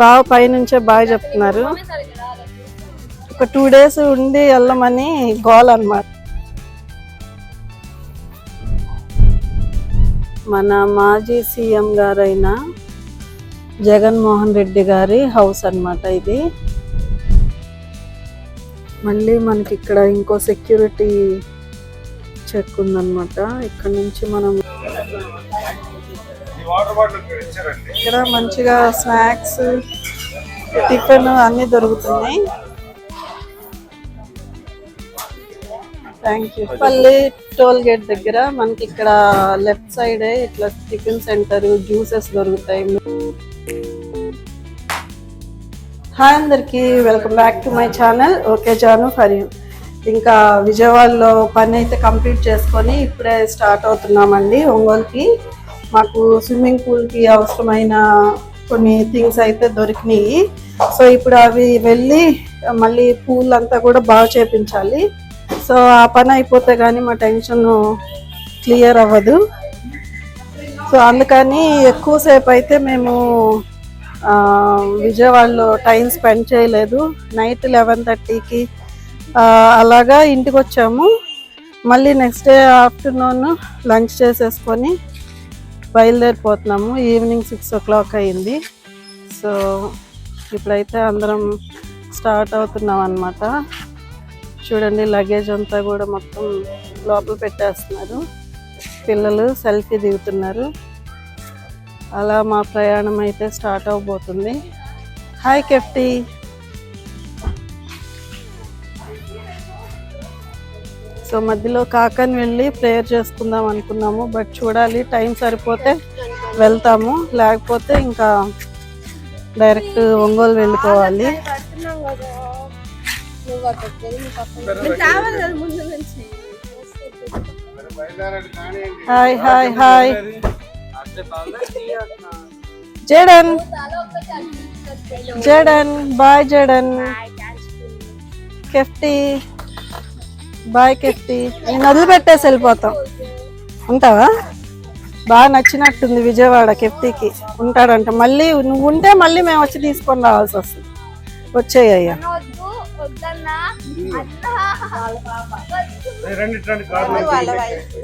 బాగా పైనుంచే బాగా చెప్తున్నారు. ఒక టూ డేస్ ఉండి వెళ్ళమని గోల్ అన్నమాట. మన మాజీ సీఎం గారైన జగన్మోహన్ రెడ్డి గారి హౌస్ అన్నమాట ఇది. మళ్ళీ మనకి ఇక్కడ ఇంకో సెక్యూరిటీ చెక్ ఉందన్నమాట. ఇక్కడ నుంచి మనం ఇక్కడ మంచిగా స్నాక్స్ టిఫిన్ అన్ని దొరుకుతున్నాయి. థ్యాంక్ యూ పల్లి టోల్ గేట్ దగ్గర మనకి ఇక్కడ లెఫ్ట్ సైడ్ ఇట్లా టిఫిన్ సెంటర్ జ్యూసెస్ దొరుకుతాయి. హాయ్ అందరికి welcome back to my channel. Okay Jaanu for. You ఇంకా విజయవాడలో పని అయితే కంప్లీట్ చేసుకొని ఇప్పుడే స్టార్ట్ అవుతున్నామండి ఒంగోలుకి. మాకు స్విమ్మింగ్ పూల్కి అవసరమైన కొన్ని థింగ్స్ అయితే దొరికినాయి. సో ఇప్పుడు అవి వెళ్ళి మళ్ళీ పూల్ అంతా కూడా బాగా చేపించాలి. సో ఆ పని అయిపోతే కానీ మా టెన్షన్ క్లియర్ అవ్వదు. సో అందుకని ఎక్కువసేపు అయితే మేము విజయవాడలో టైం స్పెండ్ చేయలేదు. నైట్ లెవెన్ థర్టీకి అలాగా ఇంటికి వచ్చాము. మళ్ళీ నెక్స్ట్ డే ఆఫ్టర్నూన్ లంచ్ చేసేసుకొని బయలుదేరిపోతున్నాము. ఈవినింగ్ సిక్స్ ఓ క్లాక్ అయింది. సో ఇప్పుడైతే అందరం స్టార్ట్ అవుతున్నాం అనమాట చూడండి లగేజ్ అంతా కూడా మొత్తం లోపల పెట్టేస్తున్నారు. పిల్లలు సెల్ఫీ దిగుతున్నారు. అలా మా ప్రయాణం అయితే స్టార్ట్ అవబోతుంది. హాయ్ కెఫ్టీ సో మధ్యలో కాకని వెళ్ళి ప్రేయర్ చేసుకుందాం అనుకున్నాము. బట్ చూడాలి టైం సరిపోతే వెళ్తాము. లేకపోతే ఇంకా డైరెక్ట్ ఒంగోలు వెళ్ళిపోవాలి. Hi hi hi. Jaden. Jaden bye Jaden. కెఫ్టీ. Bye కెఫ్టీ నేను వదిలిపెట్టేసి వెళ్ళిపోతాం. ఉంటావా? బాగా నచ్చినట్టుంది విజయవాడ కెఫ్టీకి ఉంటాడంట. మళ్ళీ నువ్వు ఉంటే మళ్ళీ మేము వచ్చి తీసుకొని రావాల్సి వస్తుంది. వచ్చేయ్యా.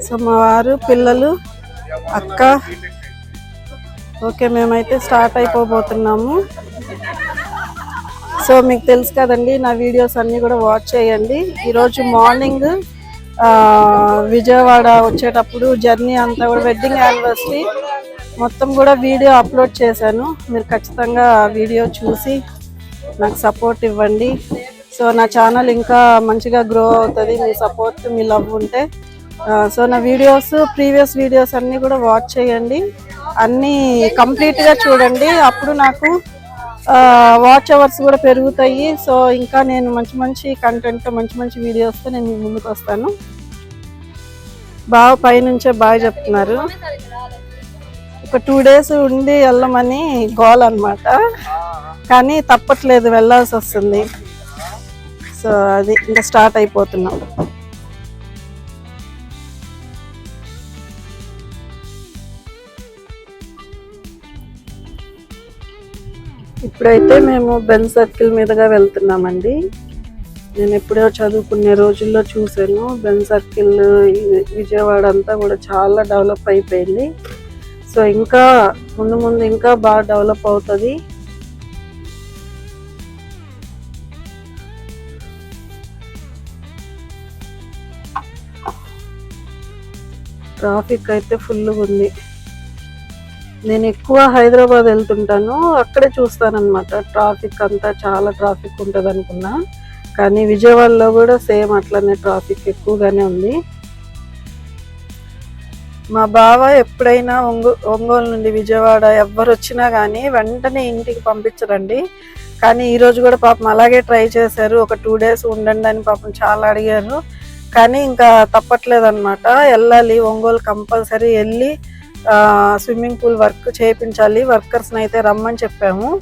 సో మా వారు పిల్లలు అక్క. ఓకే మేమైతే స్టార్ట్ అయిపోబోతున్నాము. సో మీకు తెలుసు కదండి నా వీడియోస్ అన్నీ కూడా వాచ్ చేయండి. ఈరోజు మార్నింగ్ విజయవాడ వచ్చేటప్పుడు జర్నీ అంతా కూడా వెడ్డింగ్ యానివర్సరీ మొత్తం కూడా వీడియో అప్లోడ్ చేశాను. మీరు ఖచ్చితంగా వీడియో చూసి నాకు సపోర్ట్ ఇవ్వండి. సో నా ఛానల్ ఇంకా మంచిగా గ్రో అవుతుంది మీ సపోర్ట్ మీ లవ్ ఉంటే. సో నా వీడియోస్ ప్రీవియస్ వీడియోస్ అన్నీ కూడా వాచ్ చేయండి. అన్నీ కంప్లీట్గా చూడండి. అప్పుడు నాకు వాచ్ అవర్స్ కూడా పెరుగుతాయి. సో ఇంకా నేను మంచి మంచి కంటెంట్ మంచి మంచి వీడియోస్తో నేను మీ ముందుకు వస్తాను. బాగా పైనుంచే బాగా చెప్తున్నారు. ఒక టూ డేస్ ఉండి వెళ్ళమని గోల్ అన్నమాట. కానీ తప్పట్లేదు వెళ్ళాల్సి వస్తుంది. సో అది ఇంకా స్టార్ట్ అయిపోతున్నాం. ఇప్పుడైతే మేము బెల్ సర్కిల్ మీదుగా వెళ్తున్నామండి. నేను ఎప్పుడో చదువుకునే రోజుల్లో చూశాను. బెన్ సర్కిల్ విజయవాడ అంతా కూడా చాలా డెవలప్ అయిపోయింది. సో ఇంకా ముందు ముందు ఇంకా బాగా డెవలప్ అవుతుంది. ట్రాఫిక్ అయితే ఫుల్గా ఉంది నేను ఎక్కువ హైదరాబాద్ వెళ్తుంటాను అక్కడే చూస్తానన్నమాట. ట్రాఫిక్ అంతా చాలా ట్రాఫిక్ ఉంటుంది అనుకున్నా. కానీ విజయవాడలో కూడా సేమ్ అట్లనే ట్రాఫిక్ ఎక్కువగానే ఉంది. మా బావ ఎప్పుడైనా ఒంగో ఒంగోలు నుండి విజయవాడ ఎవ్వరు వచ్చినా కానీ వెంటనే ఇంటికి పంపించరండి. కానీ ఈరోజు కూడా పాపం అలాగే ట్రై చేశారు. ఒక టూ డేస్ ఉండండి అని పాపం చాలా అడిగారు. కానీ ఇంకా తప్పట్లేదు అనమాట వెళ్ళాలి ఒంగోలు కంపల్సరీ వెళ్ళి స్విమ్మింగ్ పూల్ వర్క్ చేయించాలి వర్కర్స్ని అయితే రమ్మని చెప్పాము.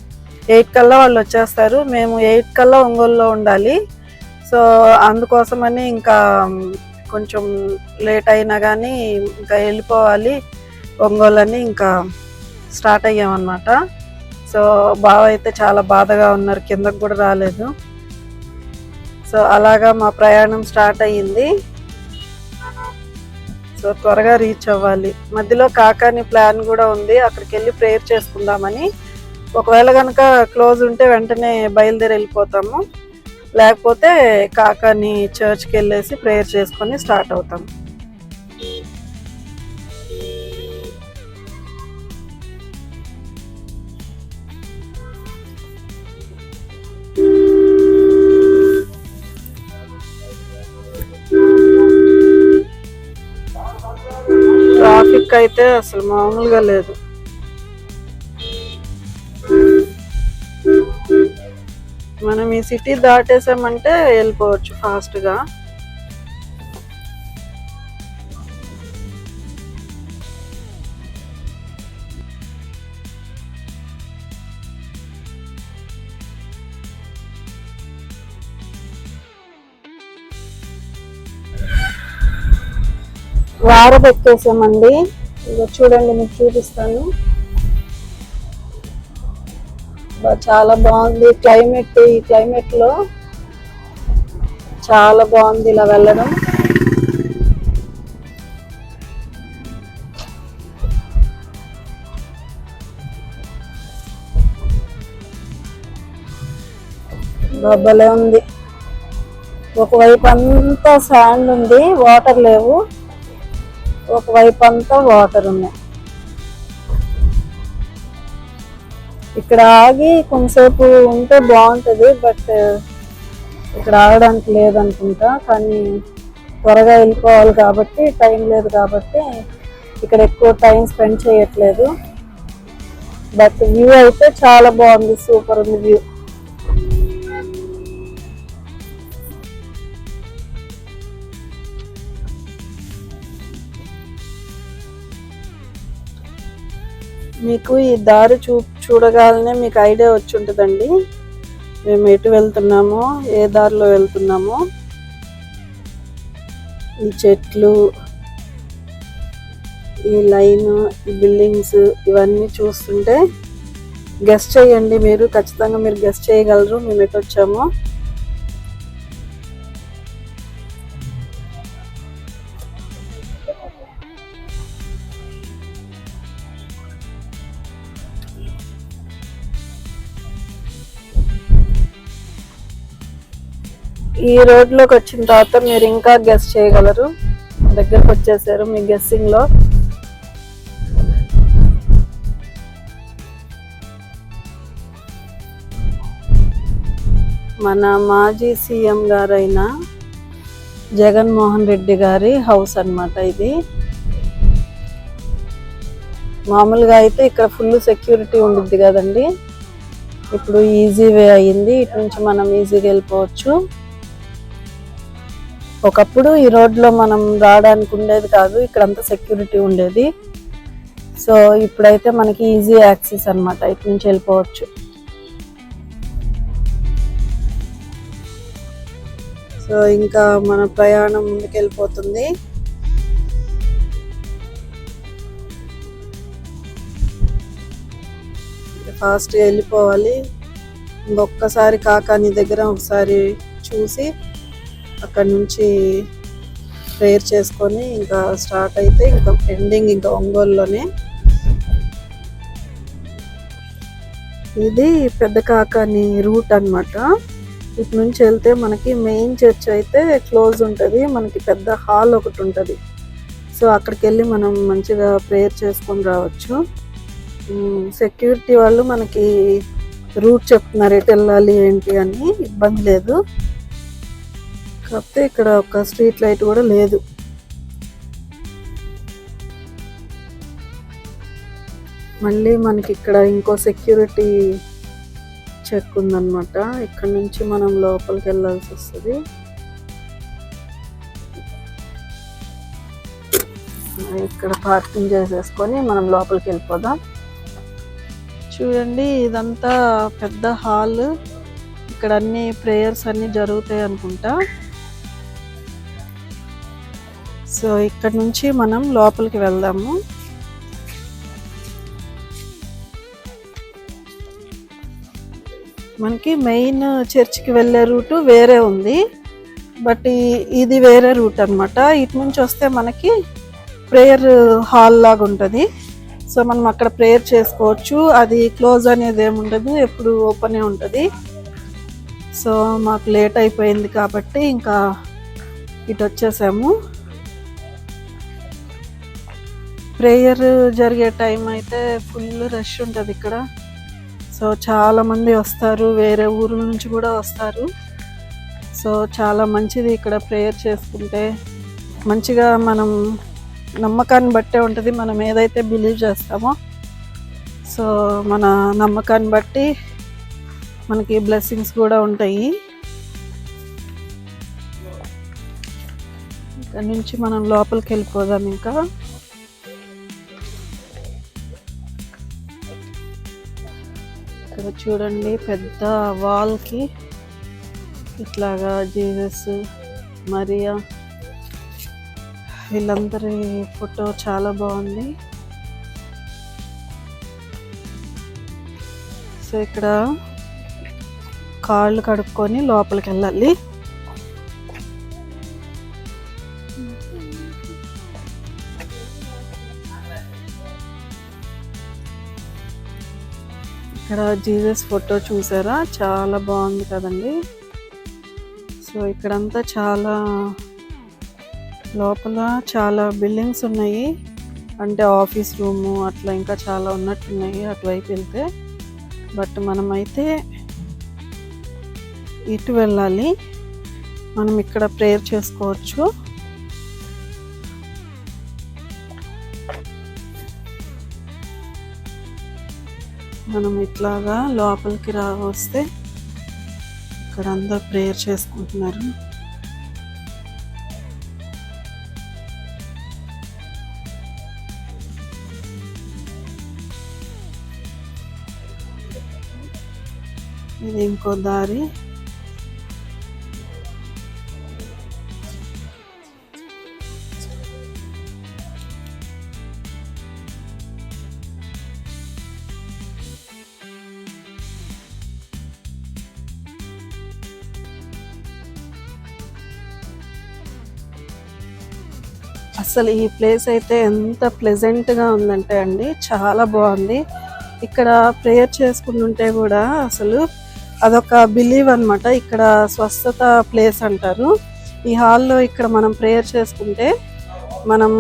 ఎయిట్ కల్లా వాళ్ళు వచ్చేస్తారు. మేము ఎయిట్ కల్లా ఒంగోలులో ఉండాలి. సో అందుకోసమని ఇంకా కొంచెం లేట్ అయినా కానీ ఇంకా వెళ్ళిపోవాలి. ఒంగోలు అని ఇంకా స్టార్ట్ అయ్యామన్నమాట. సో బావ అయితే చాలా బాధగా ఉన్నారు. కిందకు కూడా రాలేదు. సో అలాగా మా ప్రయాణం స్టార్ట్ అయ్యింది. సో త్వరగా రీచ్ అవ్వాలి. మధ్యలో కాకాని ప్లాన్ కూడా ఉంది. అక్కడికి వెళ్ళి ప్రేయర్ చేసుకుందామని. ఒకవేళ కనుక క్లోజ్ ఉంటే వెంటనే బయలుదేరి వెళ్ళిపోతాము. లేకపోతే కాకాని చర్చ్కి వెళ్ళేసి ప్రేయర్ చేసుకొని స్టార్ట్ అవుతాము. ట్రాఫిక్ అయితే అసలు మామూలుగా లేదు. మనం ఈ సిటీ దాటేసామంటే వెళ్ళిపోవచ్చు ఫాస్ట్గా. వారబెట్టేసామండి. ఇక చూడండి మీకు చూపిస్తాను. చాలా బాగుంది క్లైమేట్ ఈ క్లైమేట్లో చాలా బాగుంది ఇలా వెళ్ళడం. బొబ్బలే ఉంది. ఒకవైపు అంతా శాండ్ ఉంది వాటర్ లేవు. ఒకవైపు అంతా వాటర్ ఉన్నాయి. ఇక్కడ ఆగి కొంతసేపు ఉంటే బాగుంటుంది బట్ uh, ఇక్కడ ఆగడానికి లేదనుకుంటా కానీ త్వరగా వెళ్ళిపోవాలి కాబట్టి టైం లేదు కాబట్టి ఇక్కడ ఎక్కువ టైం స్పెండ్ చేయట్లేదు. బట్ వ్యూ అయితే చాలా బాగుంది సూపర్ ఉంది వ్యూ మీకు ఈ దారి చూ చూడగానే మీకు ఐడియా వచ్చి ఉంటుందండి మేము ఎటు వెళ్తున్నామో ఏ దారిలో వెళ్తున్నామో. ఈ చెట్లు ఈ లైన్ ఈ బిల్డింగ్స్ ఇవన్నీ చూస్తుంటే గెస్ట్ చేయండి మీరు. ఖచ్చితంగా మీరు గెస్ట్ చేయగలరు. మేము ఎటు వచ్చామో. ఈ రోడ్లోకి వచ్చిన తర్వాత మీరు ఇంకా గెస్ట్ చేయగలరు. దగ్గరకు వచ్చేసారు మీ గెస్సింగ్లో. మన మాజీ సీఎం గారైన జగన్మోహన్ రెడ్డి గారి హౌస్ అన్నమాట ఇది. మామూలుగా అయితే ఇక్కడ ఫుల్ సెక్యూరిటీ ఉండిద్ది కదండి. ఇప్పుడు ఈజీ వే అయ్యింది. ఇటు నుంచి మనం ఈజీగా వెళ్ళిపోవచ్చు. ఒకప్పుడు ఈ రోడ్లో మనం రావడానికి ఉండేది కాదు ఇక్కడంతా సెక్యూరిటీ ఉండేది. సో ఇప్పుడైతే మనకి ఈజీ యాక్సెస్ అన్నమాట ఇటు నుంచి వెళ్ళిపోవచ్చు. సో ఇంకా మన ప్రయాణం ముందుకెళ్ళిపోతుంది. ఫాస్ట్గా వెళ్ళిపోవాలి. ఇంకొక్కసారి కాకాని దగ్గర ఒకసారి చూసి అక్కడ నుంచి ప్రేయర్ చేసుకొని ఇంకా స్టార్ట్ అయితే ఇంకా ఎండింగ్ ఇంకా ఒంగోలులోనే. ఇది పెద్ద కాకాని రూట్ అన్నమాట. ఇటు నుంచి వెళ్తే మనకి మెయిన్ చర్చ్ అయితే క్లోజ్ ఉంటుంది. మనకి పెద్ద హాల్ ఒకటి ఉంటుంది. సో అక్కడికి వెళ్ళి మనం మంచిగా ప్రేయర్ చేసుకొని రావచ్చు. సెక్యూరిటీ వాళ్ళు మనకి రూట్ చెప్తున్నారు. ఎటు వెళ్ళాలి ఏంటి అని ఇబ్బంది లేదు. కాకపోతే ఇక్కడ ఒక స్ట్రీట్ లైట్ కూడా లేదు. మళ్ళీ మనకి ఇక్కడ ఇంకో సెక్యూరిటీ చెక్ ఉందన్నమాట. ఇక్కడ నుంచి మనం లోపలికి వెళ్ళాల్సి వస్తుంది. ఇక్కడ పార్కింగ్ చేసేసుకొని మనం లోపలికి వెళ్ళిపోదాం. చూడండి ఇదంతా పెద్ద హాల్. ఇక్కడ అన్ని ప్రేయర్స్ అన్ని జరుగుతాయి అనుకుంటా. సో ఇక్కడ నుంచి మనం లోపలికి వెళ్దాము. మనకి మెయిన్ చర్చ్కి వెళ్ళే రూటు వేరే ఉంది. బట్ ఇది వేరే రూట్ అన్నమాట. ఇటు నుంచి వస్తే మనకి ప్రేయర్ హాల్ లాగా ఉంటుంది. సో మనం అక్కడ ప్రేయర్ చేసుకోవచ్చు. అది క్లోజ్ అనేది ఏమి ఉండదు. ఎప్పుడు ఓపెనే ఉంటుంది. సో మాకు లేట్ అయిపోయింది కాబట్టి ఇంకా ఇటు వచ్చేసాము. ప్రేయర్ జరిగే టైం అయితే ఫుల్ రష్ ఉంటుంది ఇక్కడ. సో చాలామంది వస్తారు వేరే ఊరు నుంచి కూడా వస్తారు. సో చాలా మంచిది ఇక్కడ ప్రేయర్ చేసుకుంటే. మంచిగా మనం నమ్మకాన్ని బట్టే ఉంటుంది మనం ఏదైతే బిలీవ్ చేస్తామో. సో మన నమ్మకాన్ని బట్టి మనకి బ్లెస్సింగ్స్ కూడా ఉంటాయి. ఇక్కడ నుంచి మనం లోపలికి వెళ్ళిపోదాం ఇంకా. చూడండి పెద్ద వాల్కి ఇట్లాగా జీసస్ మరియా వీళ్ళందరి ఫోటో చాలా బాగుంది. సో ఇక్కడ కాళ్ళు కడుక్కొని లోపలికి వెళ్ళాలి. ఇక్కడ జీసస్ ఫోటో చూసారా? చాలా బాగుంది కదండి. సో ఇక్కడంతా చాలా లోపల చాలా బిల్డింగ్స్ ఉన్నాయి. అంటే ఆఫీస్ రూము అట్లా ఇంకా చాలా ఉన్నట్టున్నాయి అటువైపు వెళ్తే. బట్ మనమైతే ఇటు వెళ్ళాలి. మనం ఇక్కడ ప్రేయర్ చేసుకోవచ్చు. మనం ఇట్లాగా లోపలికి రా వస్తే ఇక్కడ అందరు ప్రేయర్ చేసుకుంటున్నారు. ఇది ఇంకో దారి. అసలు ఈ ప్లేస్ అయితే ఎంత ప్లెజెంట్గా ఉందంటే అండి చాలా బాగుంది. ఇక్కడ ప్రేయర్ చేసుకుంటుంటే కూడా అసలు అదొక బిలీవ్ అన్నమాట. ఇక్కడ స్వస్థత ప్లేస్ అంటారు. ఈ హాల్లో ఇక్కడ మనం ప్రేయర్ చేసుకుంటే మనం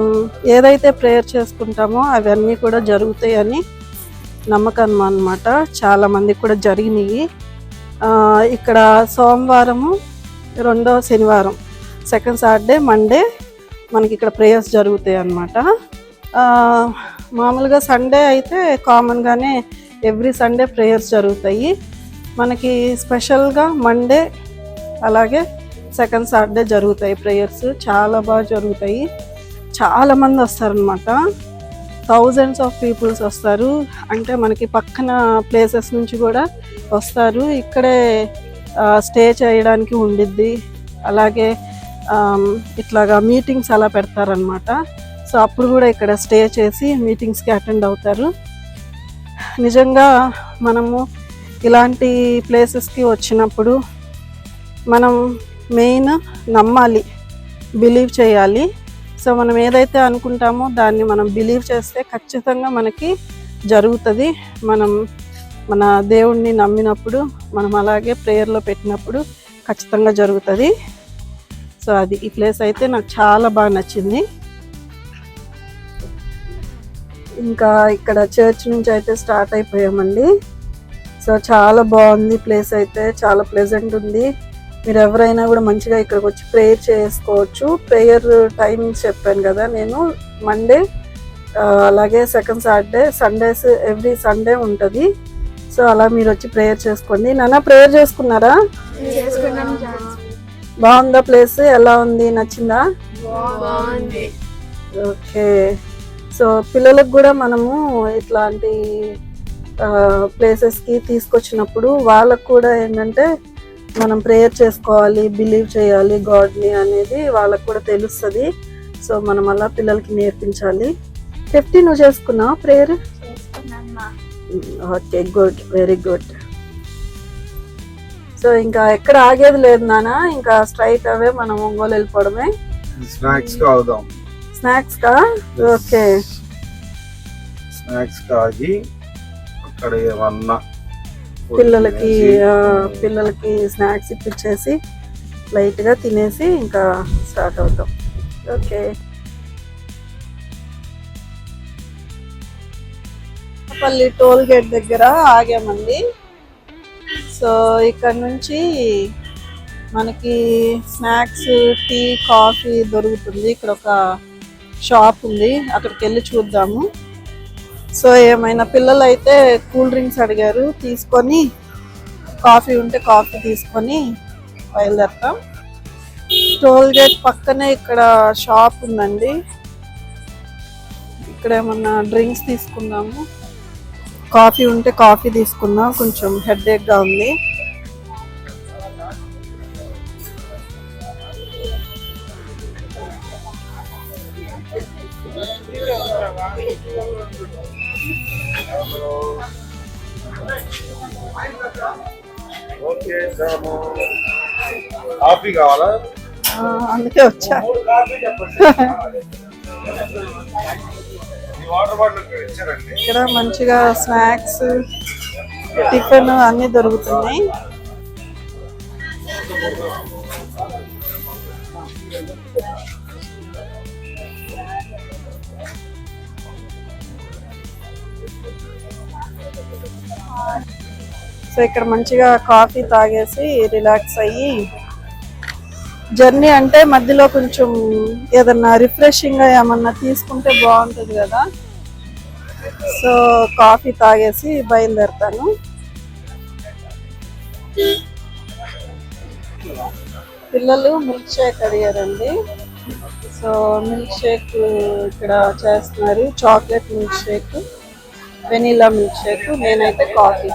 ఏదైతే ప్రేయర్ చేసుకుంటామో అవన్నీ కూడా జరుగుతాయని నమ్మకం అన్నమాట. చాలామందికి కూడా జరిగినాయి. ఇక్కడ సోమవారము రెండో శనివారం సెకండ్ సాటర్డే మండే మనకి ఇక్కడ ప్రేయర్స్ జరుగుతాయి అన్నమాట. మామూలుగా సండే అయితే కామన్గానే ఎవ్రీ సండే ప్రేయర్స్ జరుగుతాయి. మనకి స్పెషల్గా మండే అలాగే సెకండ్ సాటర్డే జరుగుతాయి ప్రేయర్స్. చాలా బాగా జరుగుతాయి. చాలా మంది వస్తారనమాట థౌజండ్స్ ఆఫ్ పీపుల్స్ వస్తారు. అంటే మనకి పక్కన ప్లేసెస్ నుంచి కూడా వస్తారు. ఇక్కడే స్టే చేయడానికి ఉండిద్ది. అలాగే ఇట్లాగా మీటింగ్స్ అలా పెడతారనమాట సో అప్పుడు కూడా ఇక్కడ స్టే చేసి మీటింగ్స్కి అటెండ్ అవుతారు. నిజంగా మనము ఇలాంటి ప్లేసెస్కి వచ్చినప్పుడు మనం మెయిన్ నమ్మాలి బిలీవ్ చేయాలి. సో మనం ఏదైతే అనుకుంటామో దాన్ని మనం బిలీవ్ చేస్తే ఖచ్చితంగా మనకి జరుగుతుంది. మనం మన దేవుణ్ణి నమ్మినప్పుడు మనం అలాగే ప్రేయర్లో పెట్టినప్పుడు ఖచ్చితంగా జరుగుతుంది. సో అది ఈ ప్లేస్ అయితే నాకు చాలా బాగా నచ్చింది. ఇంకా ఇక్కడ చర్చ్ నుంచి అయితే స్టార్ట్ అయిపోయామండి. సో చాలా బాగుంది ప్లేస్ అయితే చాలా ప్లెజెంట్ ఉంది. మీరు ఎవరైనా కూడా మంచిగా ఇక్కడికి వచ్చి ప్రేయర్ చేసుకోవచ్చు. ప్రేయర్ టైం చెప్పాను కదా నేను. మండే అలాగే second Saturday Sundays every Sunday ఉంటుంది. సో అలా మీరు వచ్చి ప్రేయర్ చేసుకోండి. నాన్న ప్రేయర్ చేసుకున్నారా? బాగుందా ప్లేస్? ఎలా ఉంది? నచ్చిందా? బాగుంది. ఓకే. సో పిల్లలకు కూడా మనము ఇట్లాంటి ప్లేసెస్కి తీసుకొచ్చినప్పుడు వాళ్ళకు కూడా ఏంటంటే మనం ప్రేయర్ చేసుకోవాలి బిలీవ్ చేయాలి గాడ్ని అనేది వాళ్ళకు కూడా తెలుస్తుంది. సో మనం అలా పిల్లలకి నేర్పించాలి. ఫిఫ్టీ నువ్వు చేసుకున్నావు prayer okay good very good so ఇంకా ఎక్కడ ఆగేది లేదు నాన్న ఇంకా స్ట్రైట్ అవే మనం ఒంగోలు వెళ్ళిపోవడమే. స్నాక్స్ కావుదాం స్నాక్స్ కా? ఓకే. స్నాక్స్ కాగి అక్కడ ఏమన్నా పిల్లలకి పిల్లలకి స్నాక్స్ ఇప్పించేసి లైట్గా తినేసి ఇంకా స్టార్ట్ అవుతాం. ఓకే. పల్లి టోల్ గేట్ దగ్గర ఆగామండి. సో ఇక్కడ నుంచి మనకి స్నాక్స్ టీ కాఫీ దొరుకుతుంది. ఇక్కడ ఒక షాప్ ఉంది. అక్కడికి వెళ్ళి చూద్దాము. సో ఏమైనా పిల్లలు అయితే కూల్ డ్రింక్స్ అడిగారు తీసుకొని కాఫీ ఉంటే కాఫీ తీసుకొని బయలుదేరతాం. టోల్ గేట్ పక్కనే ఇక్కడ షాప్ ఉందండి. ఇక్కడ ఏమన్నా డ్రింక్స్ తీసుకుందాము. కాఫీ ఉంటే కాఫీ తీసుకుందాం కొంచెం హెడ్గా ఉంది. కాఫీ కావాలా? అందుకే వచ్చా. ఇక్కడ మంచిగా స్నాక్స్ టిఫిన్ అన్ని దొరుకుతున్నాయి. సో ఇక్కడ మంచిగా కాఫీ తాగేసి రిలాక్స్ అయ్యి జర్నీ అంటే మధ్యలో కొంచెం ఏదన్నా రిఫ్రెషింగ్ ఏమన్నా తీసుకుంటే బాగుంటుంది కదా. సో కాఫీ తాగేసి బయలుదేరుతాను. పిల్లలు మిల్క్ షేక్ అడిగారండి. సో మిల్క్ షేక్ ఇక్కడ చేస్తున్నారు. Chocolate milk shake vanilla milk shake నేనైతే కాఫీ.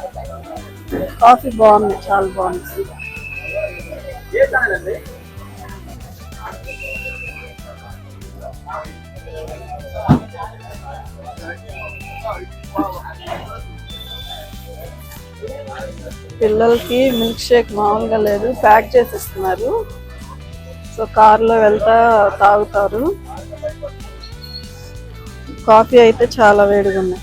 కాఫీ బాగుంది చాలా బాగుంది. పిల్లలకి మిల్క్ షేక్ మామూలుగా లేదు. ప్యాక్ చేసి ఇస్తున్నారు సో కార్లో వెళ్తా తాగుతారు. కాఫీ అయితే చాలా వేడిగా ఉన్నాయి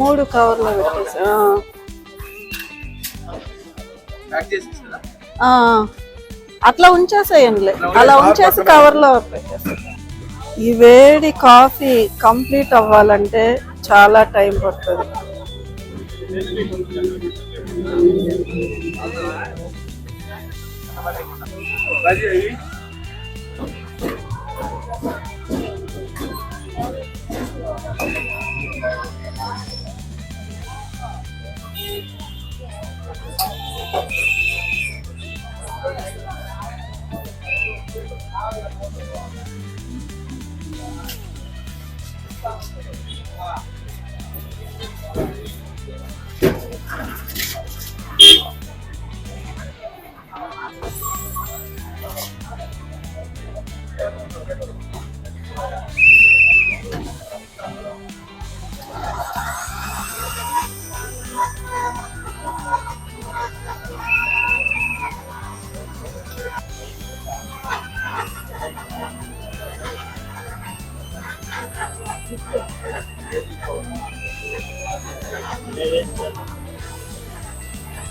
మూడు కవర్లు పెట్టేసి. అట్లా ఉంచేసేయండి. అలా ఉంచేసి కవర్లో ఈ వేడి కాఫీ కంప్లీట్ అవ్వాలంటే చాలా టైం పడుతుంది.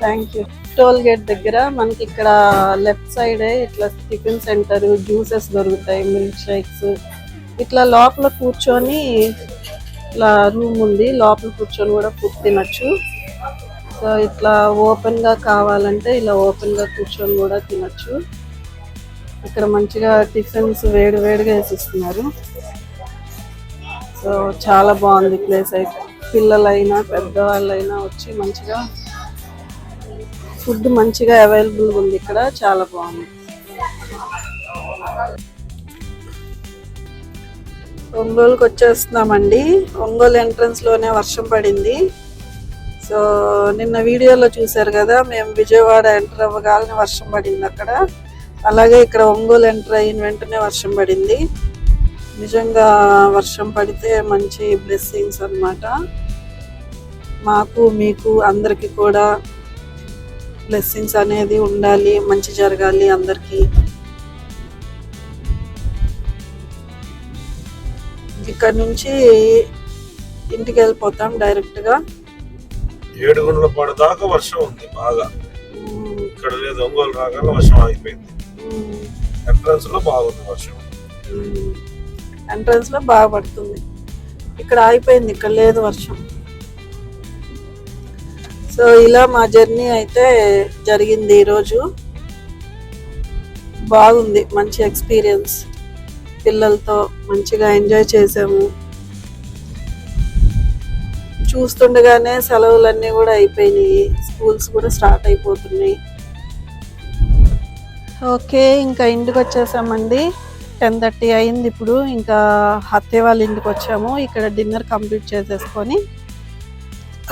థ్యాంక్ యూ టోల్ గేట్ దగ్గర మనకి ఇక్కడ లెఫ్ట్ సైడ్ ఇట్లా టిఫిన్ సెంటర్ జ్యూసెస్ దొరుకుతాయి మిల్క్ షేక్స్ ఇట్లా లోపల కూర్చొని ఇట్లా రూమ్ ఉంది. లోపల కూర్చొని కూడా ఫుడ్ తినొచ్చు. సో ఇట్లా ఓపెన్గా కావాలంటే ఇలా ఓపెన్గా కూర్చొని కూడా తినొచ్చు. ఇక్కడ మంచిగా టిఫిన్స్ వేడి వేడిగా వేసిస్తున్నారు. సో చాలా బాగుంది ప్లేస్ అయితే. పిల్లలైనా పెద్దవాళ్ళైనా వచ్చి మంచిగా ఫుడ్ మంచిగా అవైలబుల్గా ఉంది ఇక్కడ. చాలా బాగుంది. ఒంగోలుకి వచ్చేస్తున్నామండి. ఒంగోలు ఎంట్రన్స్లోనే వర్షం పడింది. సో నిన్న వీడియోలో చూశారు కదా మేము విజయవాడ ఎంటర్ అవ్వగాలని వర్షం పడింది అక్కడ. అలాగే ఇక్కడ ఒంగోలు ఎంటర్ అయిన వెంటనే వర్షం పడింది. నిజంగా వర్షం పడితే మంచి బ్లెస్సింగ్స్ అన్నమాట. మాకు మీకు అందరికీ కూడా బ్లెస్సింగ్స్ అనేది ఉండాలి మంచి జరగాలి అందరికీ. ఇక్కడ నుంచి ఇంటికి వెళ్ళిపోతాం డైరెక్ట్గా ఏడుగుండ్ల పాడు దాకా వర్షం ఉంది బాగా. ఇక్కడ లేదు ఒంగోలు రాగానే వర్షం ఆగిపోయింది. ఎంట్రన్స్లో బాగుంది వర్షం. Hmm. ఎంట్రన్స్లో బాగా పడుతుంది. ఇక్కడ ఆగిపోయింది ఇక్కడ లేదు వర్షం. సో ఇలా మా జర్నీ అయితే జరిగింది ఈరోజు. బాగుంది మంచి ఎక్స్పీరియన్స్. పిల్లలతో మంచిగా ఎంజాయ్ చేసాము. చూస్తుండగానే సెలవులన్నీ కూడా అయిపోయినాయి. స్కూల్స్ కూడా స్టార్ట్ అయిపోతున్నాయి. ఓకే ఇంకా ఇంటికి వచ్చేసామండి. టెన్ థర్టీ అయింది ఇప్పుడు. ఇంకా అత్తయ్య వాళ్ళ ఇంటికి వచ్చాము. ఇక్కడ డిన్నర్ కంప్లీట్ చేసేసుకొని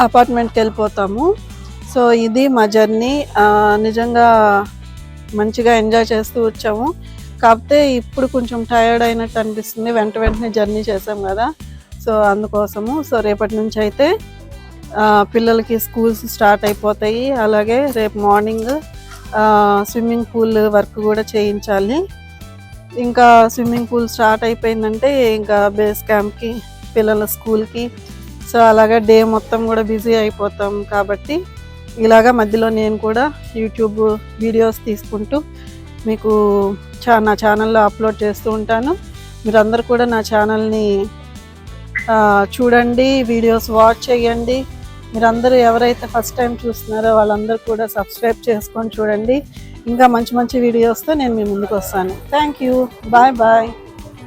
అపార్ట్మెంట్కి వెళ్ళిపోతాము. సో ఇది మా జర్నీ. నిజంగా మంచిగా ఎంజాయ్ చేస్తూ వచ్చాము. కాకపోతే ఇప్పుడు కొంచెం టైర్డ్ అయినట్టు అనిపిస్తుంది. వెంట వెంటనే జర్నీ చేసాం కదా. సో అందుకోసము. సో రేపటి నుంచి అయితే పిల్లలకి స్కూల్స్ స్టార్ట్ అయిపోతాయి. అలాగే రేపు మార్నింగ్ స్విమ్మింగ్ పూల్ వర్క్ కూడా చేయించాలి. ఇంకా స్విమ్మింగ్ పూల్ స్టార్ట్ అయిపోయిందంటే ఇంకా బేస్ క్యాంప్కి పిల్లల స్కూల్కి. సో అలాగా డే మొత్తం కూడా బిజీ అయిపోతాం కాబట్టి ఇలాగా మధ్యలో నేను కూడా యూట్యూబ్ వీడియోస్ తీసుకుంటూ మీకు చా నా ఛానల్లో అప్లోడ్ చేస్తూ ఉంటాను. మీరందరూ కూడా నా ఛానల్ని చూడండి వీడియోస్ వాచ్ చేయండి. మీరందరూ ఎవరైతే ఫస్ట్ టైం చూస్తున్నారో వాళ్ళందరూ కూడా సబ్స్క్రైబ్ చేసుకొని చూడండి. ఇంకా మంచి మంచి వీడియోస్తో నేను మీ ముందుకు వస్తాను. Thank you bye bye